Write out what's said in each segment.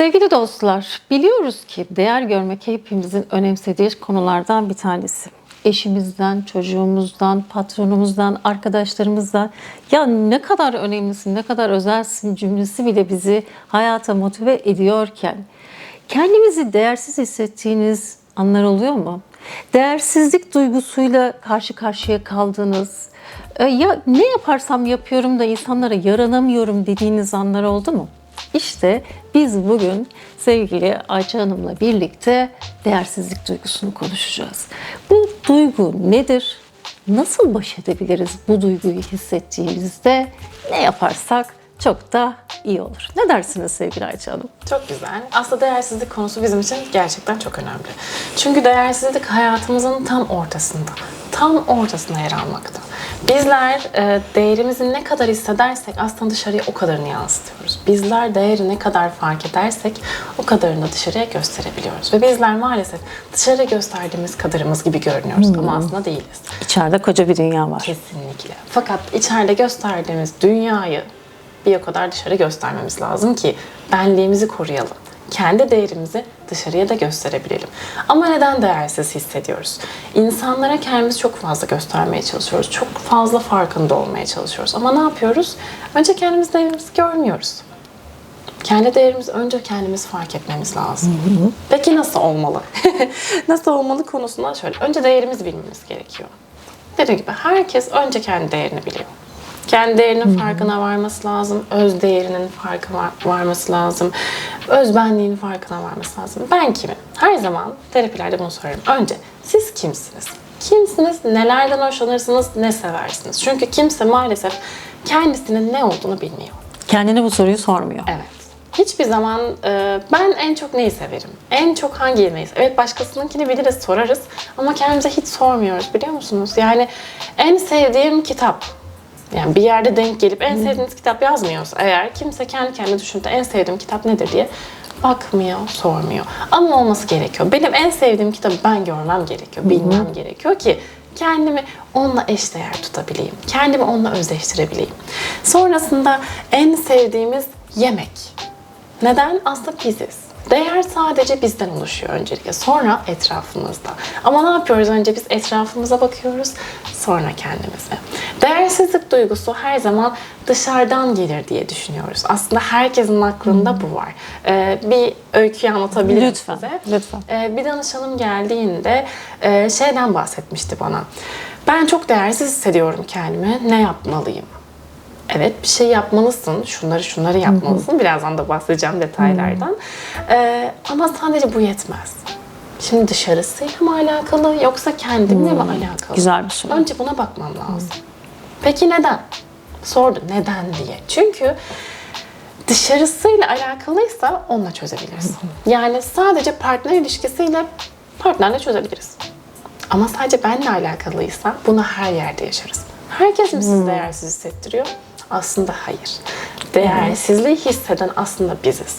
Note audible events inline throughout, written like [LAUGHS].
Sevgili dostlar, biliyoruz ki değer görmek hepimizin önemsediği konulardan bir tanesi. Eşimizden, çocuğumuzdan, patronumuzdan, arkadaşlarımızdan ya ne kadar önemlisin, ne kadar özelsin cümlesi bile bizi hayata motive ediyorken kendimizi değersiz hissettiğiniz anlar oluyor mu? Değersizlik duygusuyla karşı karşıya kaldığınız, e, ya ne yaparsam yapıyorum da insanlara yaranamıyorum dediğiniz anlar oldu mu? İşte biz bugün sevgili Ayça Hanım'la birlikte değersizlik duygusunu konuşacağız. Bu duygu nedir? Nasıl baş edebiliriz bu duyguyu hissettiğimizde? Ne yaparsak çok da iyi olur. Ne dersiniz sevgili Ayça Hanım? Çok güzel. Aslında değersizlik konusu bizim için gerçekten çok önemli. Çünkü değersizlik hayatımızın tam ortasında, tam ortasında yer almakta. Bizler e, değerimizi ne kadar hissedersek aslında dışarıya o kadarını yansıtıyoruz. Bizler değeri ne kadar fark edersek o kadarını dışarıya gösterebiliyoruz. Ve bizler maalesef dışarıya gösterdiğimiz kadarımız gibi görünüyoruz ama aslında değiliz. İçeride koca bir dünya var. Kesinlikle. Fakat içeride gösterdiğimiz dünyayı bir o kadar dışarı göstermemiz lazım ki benliğimizi koruyalım. Kendi değerimizi dışarıya da gösterebilelim. Ama neden değersiz hissediyoruz? İnsanlara kendimizi çok fazla göstermeye çalışıyoruz. Çok fazla farkında olmaya çalışıyoruz. Ama ne yapıyoruz? Önce kendimiz değerimizi görmüyoruz. Kendi değerimizi önce kendimiz fark etmemiz lazım. Peki nasıl olmalı? [LAUGHS] nasıl olmalı konusunda şöyle. Önce değerimizi bilmemiz gerekiyor. Dediğim gibi herkes önce kendi değerini biliyor. Kendi değerinin farkına varması lazım. Öz değerinin farkına var- varması lazım. Özbenliğinin farkına varması lazım. Ben kimim? Her zaman terapilerde bunu sorarım. Önce siz kimsiniz? Kimsiniz? Nelerden hoşlanırsınız? Ne seversiniz? Çünkü kimse maalesef kendisinin ne olduğunu bilmiyor. Kendine bu soruyu sormuyor. Evet. Hiçbir zaman e, ben en çok neyi severim? En çok hangi yemeği severim? Evet başkasınınkini biliriz, sorarız ama kendimize hiç sormuyoruz biliyor musunuz? Yani en sevdiğim kitap. Yani bir yerde denk gelip en sevdiğiniz kitap yazmıyorsa eğer kimse kendi kendine düşünüp de en sevdiğim kitap nedir diye bakmıyor, sormuyor. Ama olması gerekiyor. Benim en sevdiğim kitabı ben görmem gerekiyor, bilmem gerekiyor ki kendimi onunla eşdeğer tutabileyim. Kendimi onunla özleştirebileyim. Sonrasında en sevdiğimiz yemek. Neden? Aslında biziz. Değer sadece bizden oluşuyor öncelikle. Sonra etrafımızda. Ama ne yapıyoruz? Önce biz etrafımıza bakıyoruz. Sonra kendimize. Değersizlik duygusu her zaman dışarıdan gelir diye düşünüyoruz. Aslında herkesin aklında bu var. Ee, bir öyküyü anlatabilirim Lütfen, size. lütfen. Ee, bir danışanım geldiğinde e, şeyden bahsetmişti bana. Ben çok değersiz hissediyorum kendimi. Ne yapmalıyım? Evet bir şey yapmalısın. Şunları şunları yapmalısın. Birazdan da bahsedeceğim detaylardan. Ee, ama sadece bu yetmez. Şimdi dışarısıyla mı alakalı yoksa kendimle mi alakalı? Güzel bir soru. Önce buna bakmam lazım. Peki neden? Sordu neden diye. Çünkü dışarısıyla alakalıysa onunla çözebiliriz. Yani sadece partner ilişkisiyle partnerle çözebiliriz. Ama sadece benle alakalıysa bunu her yerde yaşarız. Herkes mi sizi değersiz hissettiriyor? Aslında hayır. Değersizliği hisseden aslında biziz.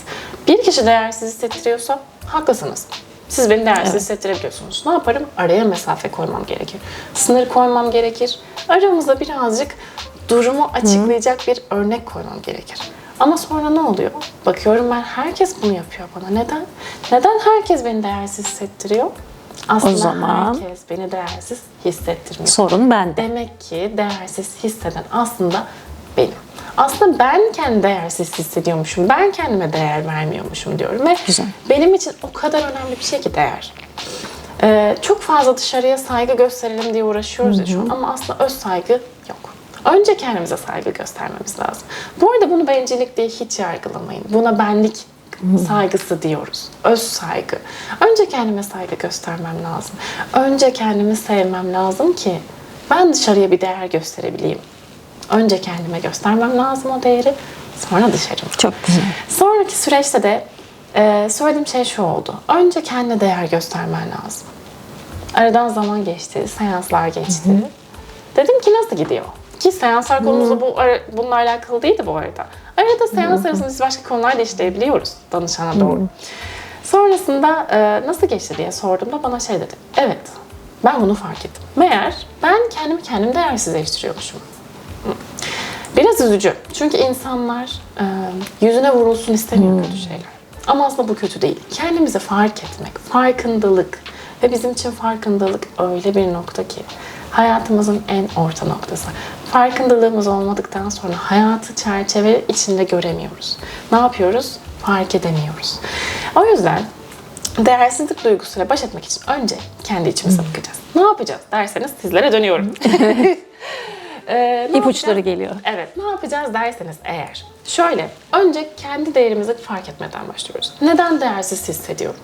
Bir kişi değersiz hissettiriyorsa haklısınız. Siz beni değersiz hissettirebiliyorsunuz. Ne yaparım? Araya mesafe koymam gerekir. Sınır koymam gerekir. Aramıza birazcık durumu açıklayacak bir örnek koymam gerekir. Ama sonra ne oluyor? Bakıyorum ben herkes bunu yapıyor bana. Neden? Neden herkes beni değersiz hissettiriyor? Aslında zaman- herkes beni değersiz hissettirmiyor. Sorun bende. Demek ki değersiz hisseden aslında benim. Aslında ben kendi değersiz hissediyormuşum. Ben kendime değer vermiyormuşum diyorum. Ve Güzel. benim için o kadar önemli bir şey ki değer. Ee, çok fazla dışarıya saygı gösterelim diye uğraşıyoruz ya şu an ama aslında öz saygı yok. Önce kendimize saygı göstermemiz lazım. Bu arada bunu bencillik diye hiç yargılamayın. Buna benlik saygısı diyoruz. Öz saygı. Önce kendime saygı göstermem lazım. Önce kendimi sevmem lazım ki ben dışarıya bir değer gösterebileyim. Önce kendime göstermem lazım o değeri. Sonra dışarıma. Çok güzel. Sonraki süreçte de e, söylediğim şey şu oldu. Önce kendine değer göstermen lazım. Aradan zaman geçti, seanslar geçti. Dedim ki nasıl gidiyor? Ki seanslar konumuz bu ara- bununla alakalı değildi bu arada. Arada seans arasında biz başka konular da işleyebiliyoruz danışana doğru. Sonrasında e, nasıl geçti diye sorduğumda bana şey dedi. Evet, ben bunu fark ettim. Meğer ben kendimi kendim değersizleştiriyormuşum. Biraz üzücü. Çünkü insanlar e, yüzüne vurulsun istemiyor kötü şeyler. Ama aslında bu kötü değil. Kendimizi fark etmek, farkındalık ve bizim için farkındalık öyle bir nokta ki hayatımızın en orta noktası. Farkındalığımız olmadıktan sonra hayatı çerçeve içinde göremiyoruz. Ne yapıyoruz? Fark edemiyoruz. O yüzden değersizlik duygusuyla baş etmek için önce kendi içimize bakacağız. Ne yapacağız derseniz sizlere dönüyorum. [LAUGHS] [LAUGHS] Ee, ne İpuçları yapacağız? geliyor. Evet, ne yapacağız derseniz eğer. Şöyle, önce kendi değerimizi fark etmeden başlıyoruz. Neden değersiz hissediyorum?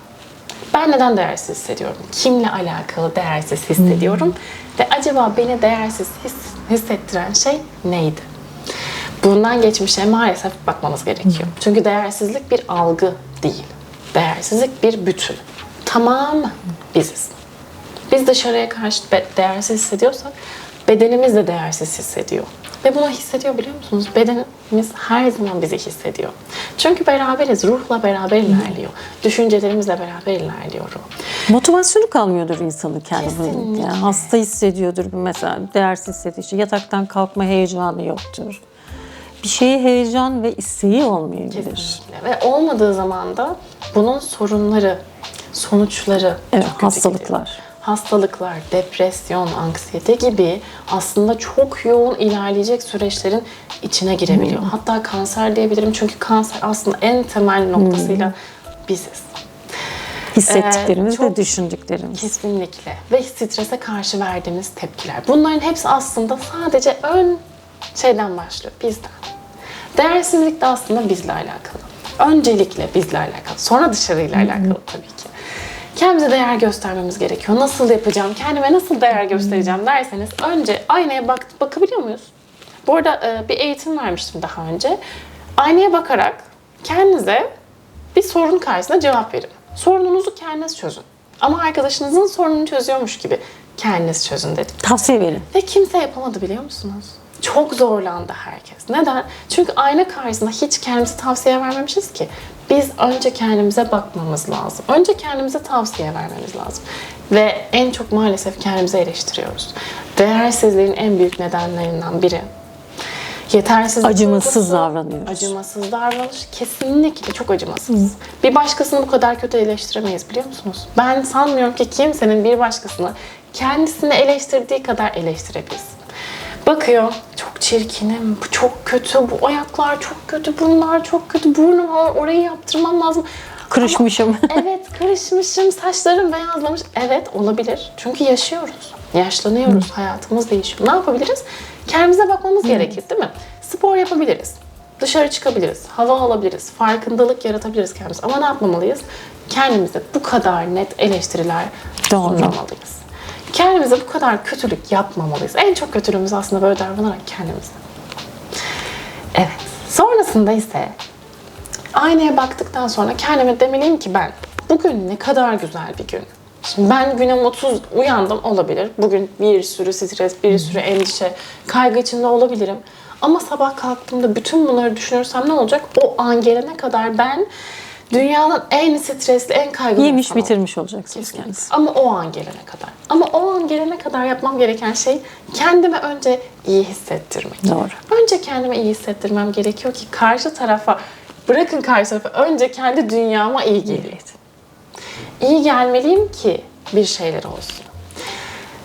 Ben neden değersiz hissediyorum? Kimle alakalı değersiz hissediyorum? Ve acaba beni değersiz his- hissettiren şey neydi? Bundan geçmişe maalesef bakmamız gerekiyor. Çünkü değersizlik bir algı değil. Değersizlik bir bütün. Tamamı biziz. Biz dışarıya karşı değersiz hissediyorsak bedenimiz de değersiz hissediyor. Ve bunu hissediyor biliyor musunuz? Bedenimiz her zaman bizi hissediyor. Çünkü beraberiz, ruhla beraber ilerliyor. Düşüncelerimizle beraber ilerliyor ruh. Motivasyonu kalmıyordur insanın. Kesinlikle. Yani hasta hissediyordur mesela. Değersiz hissediyor. Yataktan kalkma heyecanı yoktur. Bir şeye heyecan ve isteği olmayabilir. Kesinlikle. Ve olmadığı zaman da bunun sorunları, sonuçları Evet, çok hastalıklar. gidiyor. Hastalıklar, depresyon, anksiyete gibi aslında çok yoğun ilerleyecek süreçlerin içine girebiliyor. Hatta kanser diyebilirim çünkü kanser aslında en temel noktasıyla biziz. Hissettiklerimiz Ee, çok- ve düşündüklerimiz. Kesinlikle. Ve strese karşı verdiğimiz tepkiler. Bunların hepsi aslında sadece ön şeyden başlıyor, bizden. Değersizlik de aslında bizle alakalı. Öncelikle bizle alakalı, sonra dışarıyla alakalı tabii ki. Kendimize değer göstermemiz gerekiyor. Nasıl yapacağım, kendime nasıl değer göstereceğim derseniz önce aynaya bak bakabiliyor muyuz? Bu arada e, bir eğitim vermiştim daha önce. Aynaya bakarak kendinize bir sorun karşısında cevap verin. Sorununuzu kendiniz çözün. Ama arkadaşınızın sorununu çözüyormuş gibi kendiniz çözün dedim. Tavsiye verin. Ve kimse yapamadı biliyor musunuz? Çok zorlandı herkes. Neden? Çünkü ayna karşısında hiç kendimize tavsiye vermemişiz ki. Biz önce kendimize bakmamız lazım. Önce kendimize tavsiye vermemiz lazım. Ve en çok maalesef kendimize eleştiriyoruz. Değersizliğin en büyük nedenlerinden biri. Yetersizlik Acımasız davranıyoruz. Acımasız davranış kesinlikle çok acımasız. Bir başkasını bu kadar kötü eleştiremeyiz biliyor musunuz? Ben sanmıyorum ki kimsenin bir başkasını kendisini eleştirdiği kadar eleştirebilsin. Bakıyor, çok çirkinim, bu çok kötü, bu ayaklar çok kötü, bunlar çok kötü, burnum or- orayı yaptırmam lazım. Kırışmışım. Ama [LAUGHS] evet, kırışmışım, saçlarım beyazlamış. Evet, olabilir. Çünkü yaşıyoruz. Yaşlanıyoruz, hayatımız değişiyor. Ne yapabiliriz? Kendimize bakmamız gerekir değil mi? Spor yapabiliriz. Dışarı çıkabiliriz, hava alabiliriz, farkındalık yaratabiliriz kendimiz. Ama ne yapmamalıyız? Kendimize bu kadar net eleştiriler sunmamalıyız. Kendimize bu kadar kötülük yapmamalıyız. En çok kötülüğümüz aslında böyle davranarak kendimize. Evet. Sonrasında ise aynaya baktıktan sonra kendime demeliyim ki ben bugün ne kadar güzel bir gün. Şimdi ben güne mutsuz uyandım olabilir. Bugün bir sürü stres, bir sürü endişe, kaygı içinde olabilirim. Ama sabah kalktığımda bütün bunları düşünürsem ne olacak? O an gelene kadar ben dünyanın en stresli, en kaygılı Yemiş insanı bitirmiş olacaksınız Kesinlikle. kendisi. Ama o an gelene kadar. Ama o an gelene kadar yapmam gereken şey kendime önce iyi hissettirmek. Doğru. Önce kendime iyi hissettirmem gerekiyor ki karşı tarafa, bırakın karşı tarafa, önce kendi dünyama iyi geleyim. İyi gelmeliyim ki bir şeyler olsun.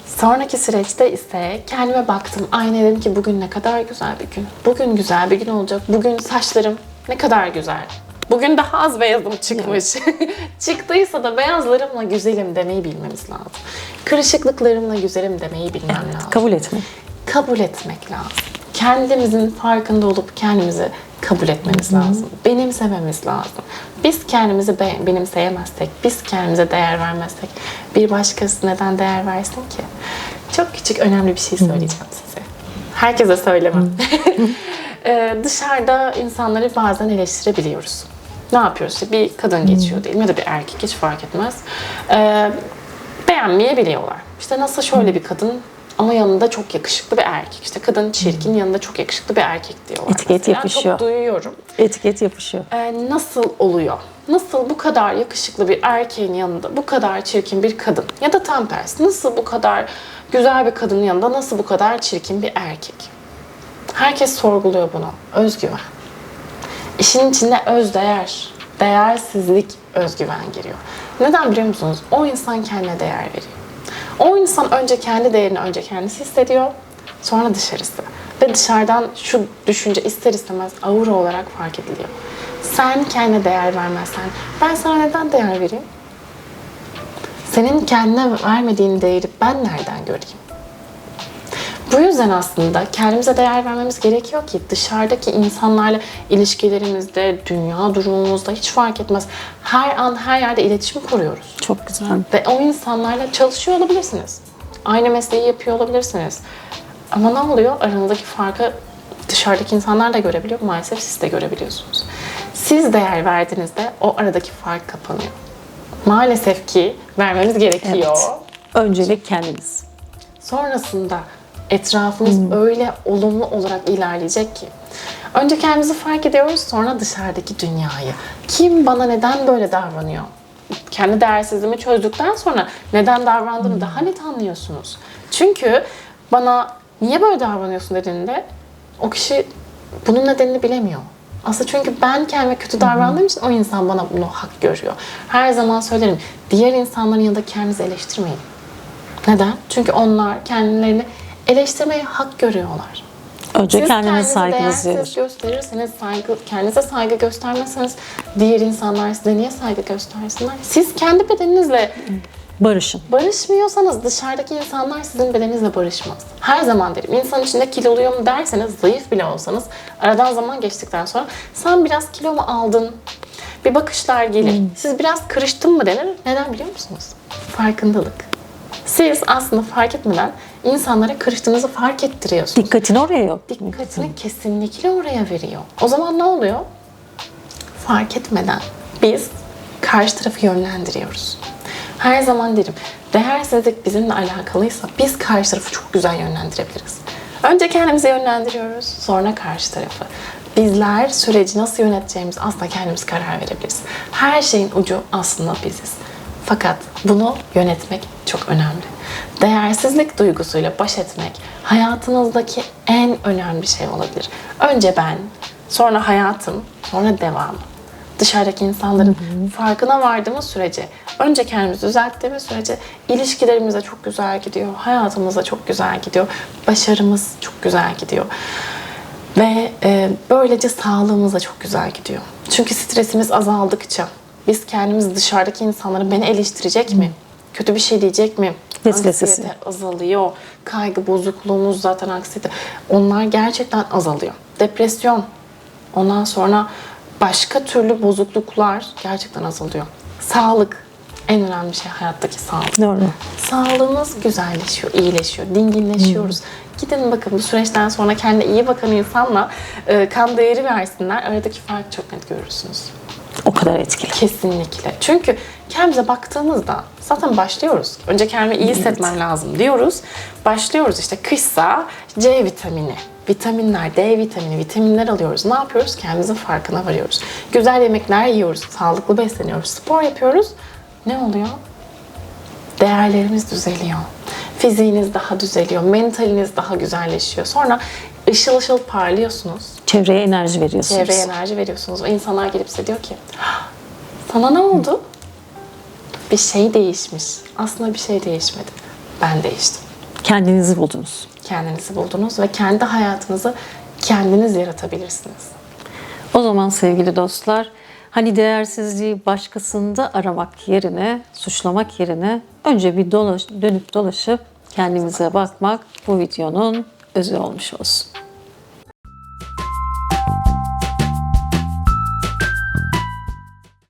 Sonraki süreçte ise kendime baktım. Aynaya dedim ki bugün ne kadar güzel bir gün. Bugün güzel bir gün olacak. Bugün saçlarım ne kadar güzel. Bugün daha az beyazım çıkmış. [LAUGHS] Çıktıysa da beyazlarımla güzelim demeyi bilmemiz lazım. Kırışıklıklarımla güzelim demeyi bilmem lazım Kabul etmek. kabul etmek lazım. Kendimizin farkında olup kendimizi kabul etmemiz lazım. Benimsememiz lazım. Biz kendimizi be- benimseyemezsek, biz kendimize değer vermezsek bir başkası neden değer versin ki? Çok küçük önemli bir şey söyleyeceğim size. Herkese söylemem. [LAUGHS] Ee, dışarıda insanları bazen eleştirebiliyoruz. Ne yapıyoruz? İşte bir kadın geçiyor diyelim ya da bir erkek hiç fark etmez. Ee, beğenmeyebiliyorlar. İşte nasıl şöyle bir kadın ama yanında çok yakışıklı bir erkek. İşte kadın çirkin yanında çok yakışıklı bir erkek diyorlar. Etiket mesela. yapışıyor. Çok duyuyorum. Etiket yapışıyor. Ee, nasıl oluyor? Nasıl bu kadar yakışıklı bir erkeğin yanında bu kadar çirkin bir kadın? Ya da tam tersi. Nasıl bu kadar güzel bir kadının yanında nasıl bu kadar çirkin bir erkek? Herkes sorguluyor bunu. Özgüven. İşin içinde özdeğer, değersizlik, özgüven giriyor. Neden biliyor musunuz? O insan kendine değer veriyor. O insan önce kendi değerini önce kendisi hissediyor, sonra dışarısı. Ve dışarıdan şu düşünce ister istemez aura olarak fark ediliyor. Sen kendine değer vermezsen ben sana neden değer vereyim? Senin kendine vermediğin değeri ben nereden göreyim? Bu yüzden aslında kendimize değer vermemiz gerekiyor ki dışarıdaki insanlarla ilişkilerimizde, dünya durumumuzda hiç fark etmez. Her an her yerde iletişim kuruyoruz. Çok güzel. Ve o insanlarla çalışıyor olabilirsiniz. Aynı mesleği yapıyor olabilirsiniz. Ama ne oluyor? Aranızdaki farkı dışarıdaki insanlar da görebiliyor. Maalesef siz de görebiliyorsunuz. Siz değer verdiğinizde o aradaki fark kapanıyor. Maalesef ki vermemiz gerekiyor. Evet. Öncelik kendiniz. Sonrasında etrafımız öyle olumlu olarak ilerleyecek ki. Önce kendimizi fark ediyoruz, sonra dışarıdaki dünyayı. Kim bana neden böyle davranıyor? Kendi değersizliğimi çözdükten sonra neden davrandığını daha net anlıyorsunuz. Çünkü bana niye böyle davranıyorsun dediğinde o kişi bunun nedenini bilemiyor. Aslında çünkü ben kendime kötü davrandığım için o insan bana bunu hak görüyor. Her zaman söylerim, diğer insanların yanında kendinizi eleştirmeyin. Neden? Çünkü onlar kendilerini eleştirmeye hak görüyorlar. Önce Siz kendinize kendinizi saygınızı değersiz gösterirseniz, saygı, kendinize saygı göstermezseniz diğer insanlar size niye saygı göstersinler? Siz kendi bedeninizle Barışın. barışmıyorsanız dışarıdaki insanlar sizin bedeninizle barışmaz. Her zaman derim insan içinde kiloluyum derseniz zayıf bile olsanız aradan zaman geçtikten sonra sen biraz kilo mu aldın? Bir bakışlar gelir. Siz biraz kırıştın mı denir. Neden biliyor musunuz? Farkındalık. Siz aslında fark etmeden insanlara kırıştığınızı fark ettiriyorsunuz. Dikkatini oraya yok. Dikkatini kesinlikle oraya veriyor. O zaman ne oluyor? Fark etmeden biz karşı tarafı yönlendiriyoruz. Her zaman derim, değersizlik bizimle alakalıysa biz karşı tarafı çok güzel yönlendirebiliriz. Önce kendimizi yönlendiriyoruz, sonra karşı tarafı. Bizler süreci nasıl yöneteceğimiz aslında kendimiz karar verebiliriz. Her şeyin ucu aslında biziz. Fakat bunu yönetmek çok önemli. Değersizlik duygusuyla baş etmek hayatınızdaki en önemli şey olabilir. Önce ben, sonra hayatım, sonra devam. Dışarıdaki insanların farkına vardığımız sürece, önce kendimizi düzelttiğimiz sürece ilişkilerimiz de çok güzel gidiyor, hayatımız da çok güzel gidiyor, başarımız çok güzel gidiyor. Ve e, böylece sağlığımız da çok güzel gidiyor. Çünkü stresimiz azaldıkça biz kendimiz dışarıdaki insanların beni eleştirecek mi? Kötü bir şey diyecek mi? Anksiyete azalıyor. Kaygı bozukluğumuz zaten anksiyete. Onlar gerçekten azalıyor. Depresyon. Ondan sonra başka türlü bozukluklar gerçekten azalıyor. Sağlık. En önemli şey hayattaki sağlık. Doğru. Sağlığımız güzelleşiyor, iyileşiyor, dinginleşiyoruz. Gidin bakın bu süreçten sonra kendine iyi bakan insanla e, kan değeri versinler. Aradaki farkı çok net görürsünüz. O kadar etkili. Kesinlikle. Çünkü kendimize baktığımızda zaten başlıyoruz. Önce kendimi iyi hissetmem lazım diyoruz. Başlıyoruz işte kışsa C vitamini, vitaminler, D vitamini, vitaminler alıyoruz. Ne yapıyoruz? Kendimizin farkına varıyoruz. Güzel yemekler yiyoruz, sağlıklı besleniyoruz, spor yapıyoruz. Ne oluyor? Değerlerimiz düzeliyor. Fiziğiniz daha düzeliyor, mentaliniz daha güzelleşiyor. Sonra ışıl ışıl parlıyorsunuz. Çevreye enerji veriyorsunuz. Çevreye enerji veriyorsunuz. O insanlar gelip size diyor ki "Ah, sana ne oldu? Bir şey değişmiş. Aslında bir şey değişmedi. Ben değiştim. Kendinizi buldunuz. Kendinizi buldunuz ve kendi hayatınızı kendiniz yaratabilirsiniz. O zaman sevgili dostlar, hani değersizliği başkasında aramak yerine, suçlamak yerine önce bir dolaş, dönüp dolaşıp kendimize bakmak bu videonun özü olmuş olsun.